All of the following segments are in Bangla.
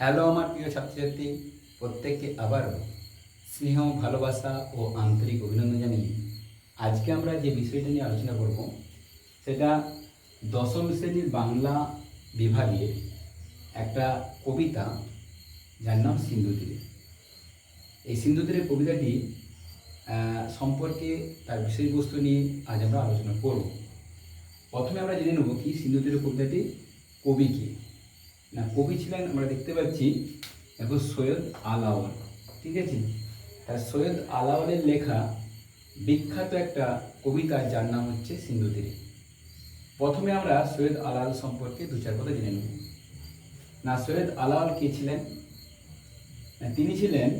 হ্যালো আমার প্রিয় ছাত্রছাত্রী। প্রত্যেককে আবারও স্নেহ, ভালোবাসা ও আন্তরিক অভিনন্দন জানিয়ে আজকে আমরা যে বিষয়টা নিয়ে আলোচনা করব, সেটা দশম শ্রেণির বাংলা বিভাগের একটা কবিতা যার নাম সিন্ধু তীরে। এই সিন্ধু তীরের কবিতাটি সম্পর্কে তার বিষয়বস্তু নিয়ে আজ আমরা আলোচনা করব। প্রথমে আমরা জেনে নেব কি সিন্ধু তীরের কবিতাটি, কবি কে? না, কবি ছিলেন, আমরা দেখতে পাচ্ছি, দেখো সৈয়দ আলাওয়াল ঠিক আছে? তার সৈয়দ আলাওয়ালের লেখা বিখ্যাত একটা কবিতা, যার নাম হচ্ছে সিন্ধু তীরে। প্রথমে আমরা সৈয়দ আলাওয়াল সম্পর্কে দু চার কথা জেনে নেব। না, সৈয়দ আলাওয়াল কে ছিলেন? তিনি ছিলেন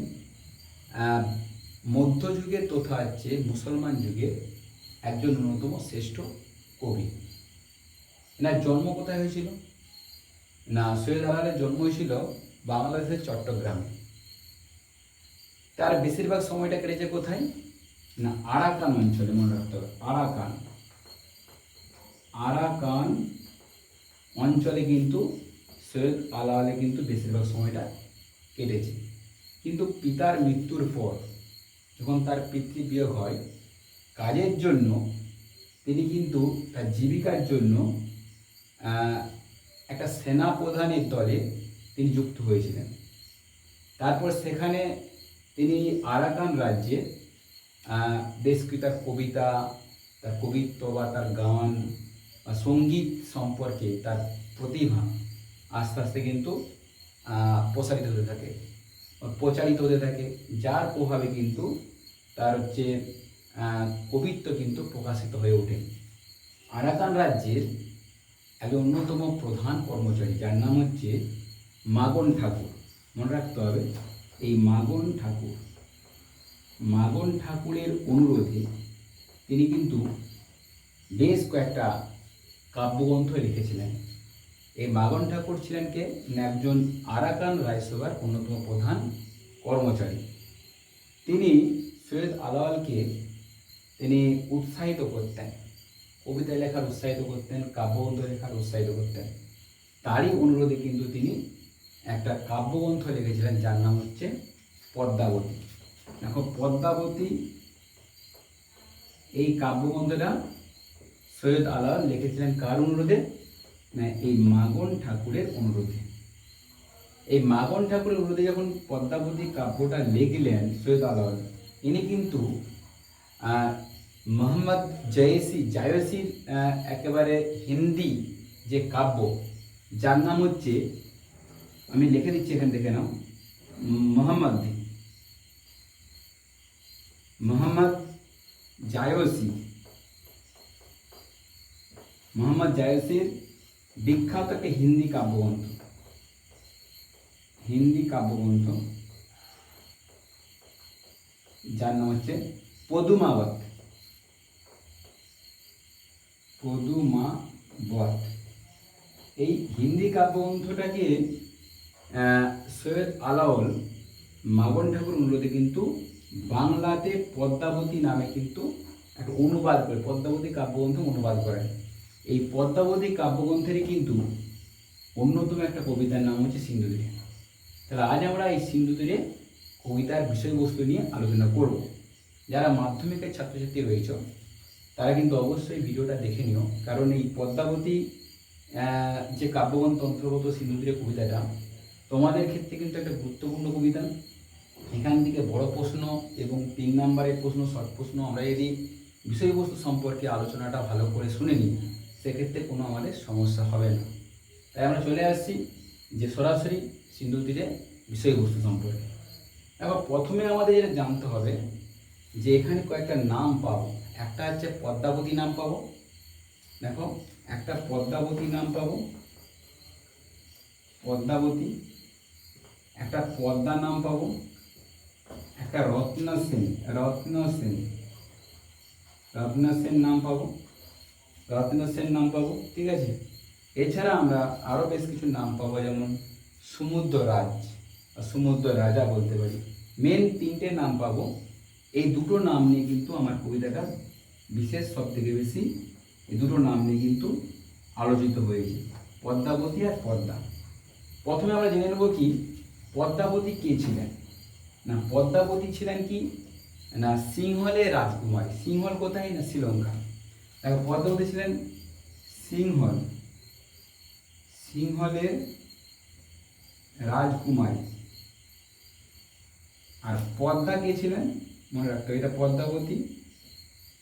মধ্যযুগের তথা হচ্ছে মুসলমান যুগের একজন অন্যতম শ্রেষ্ঠ কবি। এনার জন্ম কোথায় হয়েছিল? না, সৈয়দ আলালের জন্ম হয়েছিল বাংলাদেশের চট্টগ্রামে। তার বেশিরভাগ সময়টা কেটেছে কোথায়? না, আরাকান অঞ্চলে, মনে রাখতে হবে, আরাকান। আরাকান অঞ্চলে কিন্তু সৈয়দ আলালে কিন্তু বেশিরভাগ সময়টা কেটেছে। কিন্তু পিতার মৃত্যুর পর যখন তার পিতৃবিয়োগ হয়, কাজের জন্য তিনি কিন্তু তার জীবিকার জন্য একটা সেনা প্রধানের দলে তিনি যুক্ত হয়েছিলেন। তারপর সেখানে তিনি আরাকান রাজ্যে কিছু তার কবিতা, তার কবিত্ব বা তার গান বা সংগীত সম্পর্কে তার প্রতিভা আস্তে আস্তে কিন্তু প্রসারিত হতে থাকে। প্রচারিত হতে থাকে, যার প্রভাবে কিন্তু তার হচ্ছে কবিত্ব কিন্তু প্রকাশিত হয়ে ওঠে। আরাকান রাজ্যের একজন অন্যতম প্রধান কর্মচারী, যার নাম হচ্ছে মাগন ঠাকুর। মনে রাখতে হবে, এই মাগন ঠাকুর, মাগন ঠাকুরের অনুরোধে তিনি কিন্তু বেশ কয়েকটা কাব্যগ্রন্থ লিখেছিলেন। এই মাগন ঠাকুর ছিলেন কে? একজন আরাকান রায়সভার অন্যতম প্রধান কর্মচারী। তিনি সৈয়দ আলাওয়ালকে তিনি উৎসাহিত করতেন। কবিতা লেখার উৎসাহিত করতেন, কাব্যগ্রন্থ লেখার উৎসাহিত করতেন। তারই অনুরোধে কিন্তু তিনি একটা কাব্যগ্রন্থ লিখেছিলেন, যার নাম হচ্ছে পদ্মাবতী। দেখো, পদ্মাবতী, এই কাব্যগ্রন্থটা সৈয়দ আলাল লিখেছিলেন কার অনুরোধে? না, এই মাগন ঠাকুরের অনুরোধে। এই মাগন ঠাকুরের অনুরোধে যখন পদ্মাবতী কাব্যটা লিখলেন সৈয়দ আলাল, ইনি কিন্তু মোহাম্মদ জয়েসি, জায়সির একেবারে হিন্দি যে কাব্য, যার নাম হচ্ছে, আমি লিখে দিচ্ছি এখান থেকে নাও, মোহাম্মদ মোহাম্মদ জায়সি, মোহাম্মদ জায়সির বিখ্যাত একটা হিন্দি কাব্যগ্রন্থ হিন্দি কাব্যগ্রন্থ, যার নাম হচ্ছে পদুমাবত। পদুমাবত এই হিন্দি কাব্যগ্রন্থটাকে সৈয়দ আলাউল মাগন ঠাকুর অনুরোধে কিন্তু বাংলাতে পদ্মাবতী নামে কিন্তু একটা অনুবাদ করে, পদ্মাবতী কাব্যগ্রন্থ অনুবাদ করেন। এই পদ্মাবতী কাব্যগ্রন্থেরই কিন্তু অন্যতম একটা কবিতার নাম হচ্ছে সিন্ধুতীরে তাহলে আজ আমরা এই সিন্ধুতীরে কবিতার বিষয়বস্তু নিয়ে আলোচনা করব। যারা মাধ্যমিকের ছাত্রছাত্রী রয়েছে তারা কিন্তু অবশ্যই ভিডিওটা দেখে নিও। কারণ এই পদ্মাবতী যে কাব্যগ্রন্থ অন্তর্গত সিন্ধুতীরে কবিতাটা, তোমাদের ক্ষেত্রে কিন্তু একটা গুরুত্বপূর্ণ কবিতা। এখান থেকে বড় প্রশ্ন এবং তিন নম্বরের প্রশ্ন, শর্ট প্রশ্ন আমরা যদি বিষয়বস্তু সম্পর্কে আলোচনাটা ভালো করে শুনে নিই, সেক্ষেত্রে কোনো আমাদের সমস্যা হবে না। তাই আমরা চলে আসছি যে সরাসরি সিন্ধু তীরে বিষয়বস্তু সম্পর্কে। এবার প্রথমে আমাদের জানতে হবে যে এখানে কয়েকটা নাম পাবো। একটা হচ্ছে পদ্মাবতী নাম পাবো। দেখো, একটা পদ্মাবতী নাম পাবো। পদ্মাবতী, একটা পদ্মা নাম পাবো। একটা রত্ন সেন রত্ন সেন রত্ন সেন নাম পাবো। রত্ন সেন নাম পাবো, ঠিক আছে? এছাড়া আমরা আরও বেশ কিছু নাম পাবো, যেমন সমুদ্র রাজ সমুদ্র রাজা বলতে পারি। মেন তিনটে নাম পাবো। এই দুটো নাম নিয়ে কিন্তু আমার কবিতাটা বিশেষ সব থেকে বেশি এই দুটো নাম নিয়ে কিন্তু আলোচিত হয়েছে, পদ্মাবতী আর পদ্মা। প্রথমে আমরা জেনে নেব কি, পদ্মাবতী কে ছিলেন? না, পদ্মাবতী ছিলেন কি? না সিংহলের রাজকুমারী। সিংহল কোথায়? না, শ্রীলঙ্কা। দেখো, পদ্মাবতী ছিলেন সিংহল। সিংহলের রাজকুমারী। আর পদ্মা কে ছিলেন? মনে রাখতে এটা পদ্মাবতী।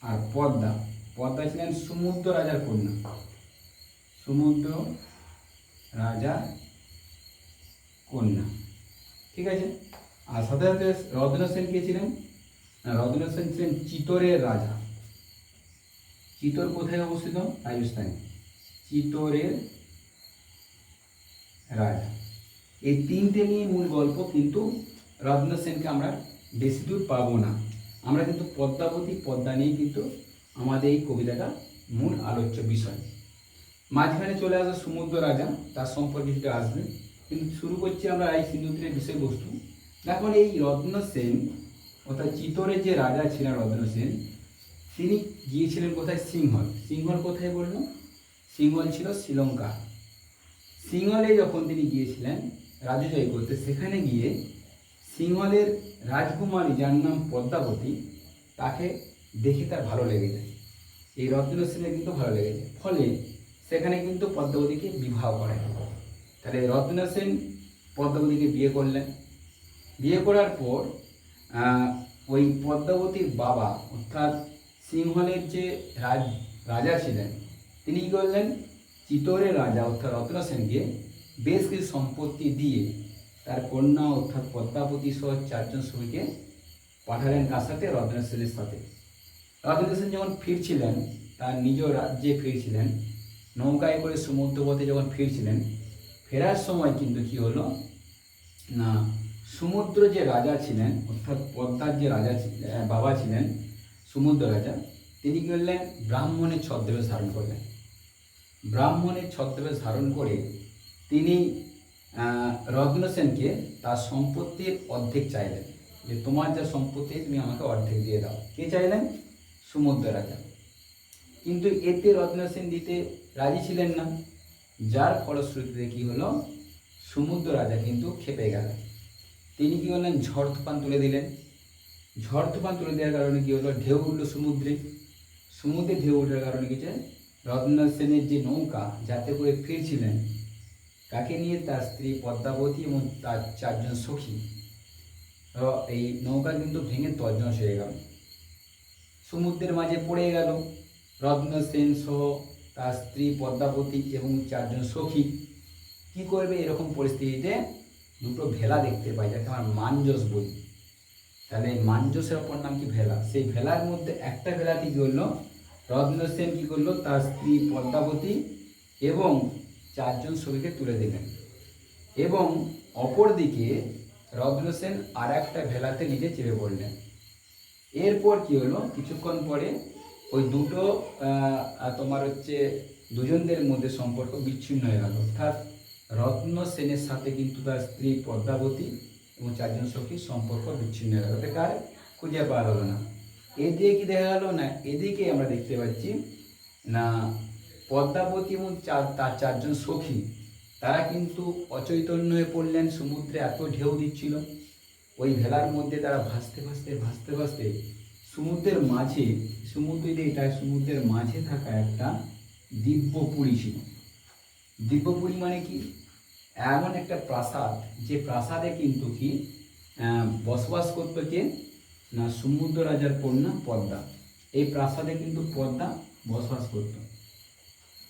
আর পদ্মা। পদ্মা ছিলেন সমুদ্র রাজার কন্যা। সমুদ্র রাজা কন্যা। ঠিক আছে? আর সাথে সাথে রত্ন সেন কে ছিলেন? রত্ন সেন ছিলেন চিতোরের রাজা। চিতোর কোথায় অবস্থিত? রাজস্থানে। চিতোরের রাজা। এই তিনটে নিয়ে মূল গল্প, কিন্তু রত্ন সেনকে আমরা বেশি দূর পাবো না। আমরা কিন্তু পদ্মাবতী পদ্মা নিয়ে কিন্তু আমাদের এই কবিতাটা মূল আলোচ্য বিষয়। মাঝখানে চলে আসবে সমুদ্র রাজা, তার সম্পর্কে কিছুটা আসবে। কিন্তু শুরু করছি আমরা এই সিন্ধুত্রের বিষয়বস্তু। দেখুন এই রত্ন সেন, অর্থাৎ চিতোরের যে রাজা ছিলেন রত্ন সেন, তিনি গিয়েছিলেন কোথায়? সিংহল। সিংহল কোথায় বলল? সিংহল ছিল শ্রীলঙ্কা। সিংহলে যখন তিনি গিয়েছিলেন রাজ্য জয় করতে, সেখানে গিয়ে সিংহলের রাজকুমারী যার নাম পদ্মাবতী, তাকে দেখে তার ভালো লেগে যায়। এই রত্ন সেনের কিন্তু ভালো লেগে যায়। ফলে সেখানে কিন্তু পদ্মাবতীকে বিবাহ করেন তাহলে রত্ন সেন পদ্মাবতীকে বিয়ে করলেন। বিয়ে করার পর ওই পদ্মাবতীর বাবা, অর্থাৎ সিংহলের যে রাজ, রাজা ছিলেন, তিনি কী করলেন? চিতোরের রাজা, অর্থাৎ রত্ন সেনকে বেশ কিছু সম্পত্তি দিয়ে তার কন্যা অর্থাৎ পদ্মাবতী সহ চারজন শ্রমিককে পাঠালেন কার সাথে? রত্ন সেনের সাথে। রত্ন সেন যখন ফিরছিলেন, তার নিজ রাজ্যে ফিরছিলেন, নৌকায় করে সমুদ্রপথে যখন ফিরছিলেন, ফেরার সময় কিন্তু কি হলো? না, সমুদ্র যে রাজা ছিলেন, অর্থাৎ পদ্মার যে রাজা বাবা ছিলেন, সমুদ্র রাজা, তিনি কি করলেন? ব্রাহ্মণের ছদ্মবেশ ধারণ করলেন। ব্রাহ্মণের ছদ্মবেশ ধারণ করে তিনি রত্ন সেনকে তার সম্পত্তির অর্ধেক চাইলেন। যে তোমার যা সম্পত্তি, তুমি আমাকে অর্ধেক দিয়ে দাও। কে চাইলেন? সমুদ্র রাজা। কিন্তু এতে রত্ন সেন দিতে রাজি ছিলেন না। যার ফলশ্রুতিতে কি হলো? সমুদ্র রাজা কিন্তু খেপে গেলেন। তিনি কি করলেন ঝড় তুফান তুলে দিলেন। ঝড় তুফান তুলে দেওয়ার কারণে কি হলো? ঢেউ উঠল সমুদ্রে। সমুদ্রে ঢেউ ওঠার কারণে কি হচ্ছে? রত্ন সেনের যে নৌকা, যাতে করে ফিরছিলেন কাকে নিয়ে তার স্ত্রী পদ্মাবতী এবং তার চারজন সখী এই নৌকা কিন্তু ভেঙে তর্জনস হয়ে গেল। সমুদ্রের মাঝে পড়ে গেল। রত্ন সেন সহ তার স্ত্রী পদ্মাবতী এবং চারজন সখী কি করবে এরকম পরিস্থিতিতে দুটো ভেলা দেখতে পাই যাকে আমার মানজস বলি। তাহলে মানজসের অপর নাম কি ভেলা? সেই ভেলার মধ্যে একটা ভেলাতে কি করল? রত্ন সেন কি করল? তার স্ত্রী পদ্মাবতী এবং চারজন সখীকে তুলে দিলেন। এবং অপরদিকে রত্ন সেন আর একটা ভেলাতে নিজে চেপে পড়লেন। এরপর কি হলো? কিছুক্ষণ পরে ওই দুটো তোমার হচ্ছে দুজনদের মধ্যে সম্পর্ক বিচ্ছিন্ন হয়ে গেল। অর্থাৎ রত্ন সেনের সাথে কিন্তু তার স্ত্রী পদ্মাবতী এবং চারজন সখীর সম্পর্ক বিচ্ছিন্ন হয়ে গেল। কার? খুঁজে পাওয়া গেল না। এদিকে কি দেখা গেল না? এদিকে আমরা দেখতে পাচ্ছি, না পদ্মাবতী এবং তার চারজন সখী, তারা কিন্তু অচৈতন্য হয়ে পড়লেন, সমুদ্রে এত ঢেউ দিচ্ছিল। ওই ভেলার মধ্যে তারা ভাসতে ভাসতে ভাসতে ভাসতে সমুদ্রের মাঝে, সমুদ্র এটা সমুদ্রের মাঝে থাকা একটা দিব্যপুরী ছিল। দিব্যপুরী মানে কি? এমন একটা প্রাসাদ, যে প্রাসাদে কিন্তু কি বসবাস করতো কে? না, সমুদ্র রাজার কন্যা পদ্মা। এই প্রাসাদে কিন্তু পদ্মা বসবাস করতো।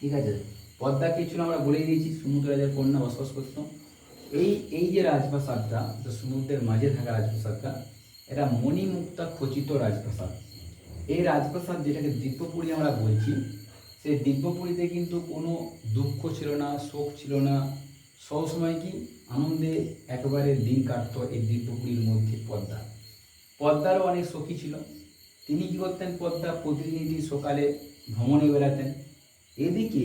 ঠিক আছে? পদ্মা কে ছিল আমরা বলেই দিয়েছি, সমুদ্র রাজার কন্যা বসবাস করতো। এই এই যে রাজপ্রাসাদটা সমুদ্রের মাঝে থাকা রাজপ্রাসাদটা, এটা মণিমুক্তা খচিত রাজপ্রাসাদ। এই রাজপ্রাসাদ যেটাকে দিব্যপুরী আমরা বলছি, সেই দিব্যপুরীতে কিন্তু কোনো দুঃখ ছিল না, শোক ছিল না। সবসময় কি আনন্দে একেবারে দিন কাটতো এই দিব্যপুরীর মধ্যে পদ্মা। পদ্মারও অনেক সখী ছিল। তিনি কী করতেন? পদ্মা প্রতিনিধি সকালে ভ্রমণে বেড়াতেন। এদিকে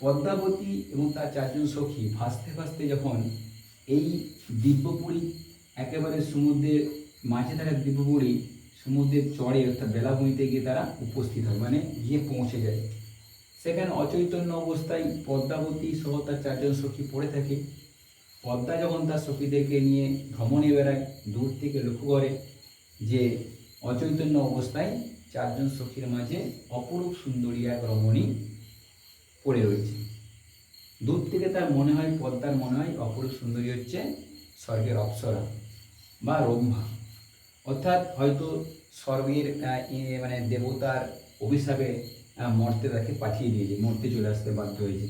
পদ্মাবতী এবং তার চারজন সখী ভাসতে ভাসতে যখন এই দিব্যপুরী, একেবারে সমুদ্রের মাঝে থাকা দিব্যপুরী সমুদ্রের চড়ে অর্থাৎ বেলাভূমিতে গিয়ে তারা উপস্থিত হয় মানে গিয়ে পৌঁছে যায়। সেখানে অচৈতন্য অবস্থায় পদ্মাবতী সহ তার চারজন সখী পড়ে থাকে। পদ্মা যখন তার সখীদেরকে নিয়ে ভ্রমণে বেড়ায়, দূর থেকে লক্ষ্য করে যে অচৈতন্য অবস্থায় চারজন সখীর মাঝে অপরূপ সুন্দরী এক রমণী পড়ে রয়েছে। দূর থেকে তার মনে হয়, পদ্মার মনে হয়, অপরূপ সুন্দরী হচ্ছে স্বর্গের অপ্সরা বা রম্ভা। অর্থাৎ হয়তো স্বর্গের মানে দেবতার অভিশাপে মর্তে তাকে পাঠিয়ে দিয়েছে, মর্তে চলে আসতে বাধ্য হয়েছে।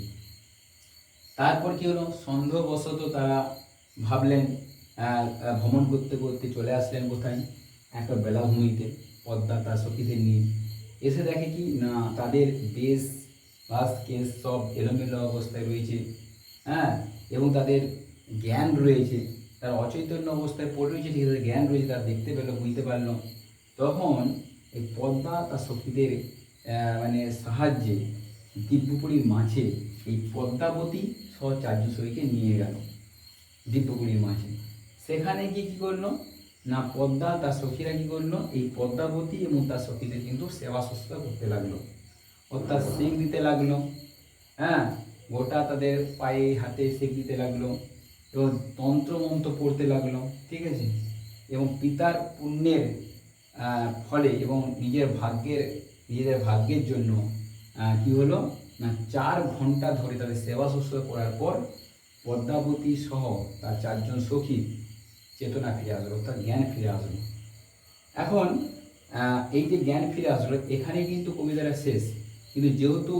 তারপর কী হলো? সন্দেহবশত তারা ভাবলেন ভ্রমণ করতে করতে চলে আসলেন কোথায়? একটা বেলাভূমিতে, পদ্মা তার সখীদের নিয়ে। এসে দেখে কি? না, তাদের বেশ বাস কেস সব এলোমেলো অবস্থায় রয়েছে হ্যাঁ? এবং তাদের জ্ঞান রয়েছে। তার অচৈতন্য অবস্থায় পড়ে রয়েছে ঠিক তাদের জ্ঞান রয়েছে তারা দেখতে পেল বুঝতে পারল। তখন এই পদ্মা তার আহ, মানে সাহায্যে দিব্যপুরীর মাঝে এই পদ্মাবতী সহ চারজন সখীকে নিয়ে গেল দিব্যপুরীর মাঝে। সেখানে গিয়ে কী করল? না পদ্মা তার সখীরা কী করল? এই পদ্মাবতী এবং তার সখীদের কিন্তু সেবা শুশ্রূষা করতে লাগল। অর্থাৎ সেক দিতে লাগল হ্যাঁ? গোটা তাদের পায়ে হাতে সেক দিতে লাগল এবং তন্ত্র মন্ত্র পড়তে লাগল, ঠিক আছে? এবং পিতার পুণ্যের ফলে এবং নিজের ভাগ্যের, নিজেদের ভাগ্যের জন্য কি হলো? না, চার ঘণ্টা ধরে তাদের সেবা শুশ্রূষা করার পর পদ্মাবতী সহ তার চারজন সখী চেতনা ফিরে আসলো, অর্থাৎ জ্ঞান ফিরে আসলো। এখন এই যে জ্ঞান ফিরে আসলো, এখানে কিন্তু কবিতাটা শেষ। কিন্তু যেহেতু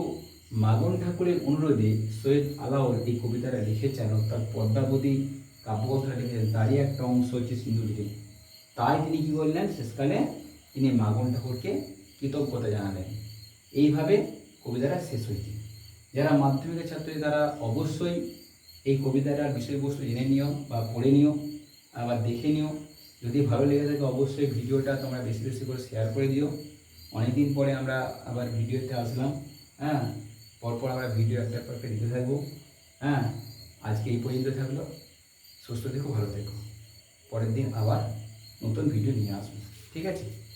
মাগন ঠাকুরের অনুরোধে সৈয়দ আলাউল এই কবিতাটা লিখেছেন, অর্থাৎ পদ্মাবতী কাব্যকথাটা লিখেছেন, তারই একটা অংশ হচ্ছে সিন্ধুলিতে তাই তিনি কী করলেন? শেষকালে তিনি মাগন ঠাকুরকে কৃতজ্ঞতা জানালেন। এইভাবে কবিতাটা শেষ হয়েছে। যারা মাধ্যমিকের ছাত্রী, তারা অবশ্যই এই কবিতাটার বিষয়বস্তু জেনে নিও বা পড়ে নিও, আবার দেখে নিও। যদি ভালো লেগে থাকে, অবশ্যই ভিডিওটা তোমরা বেশি বেশি করে শেয়ার করে দিও। অনেকদিন পরে আমরা আবার ভিডিওতে আসলাম হ্যাঁ? পরপর আমরা ভিডিও একটা পর একটা দিতে থাকব হ্যাঁ? আজকে এই পর্যন্ত থাকল। সুস্থ থেকো, ভালো থেকো। পরের দিন আবার নতুন ভিডিও নিয়ে আসব। ঠিক আছে?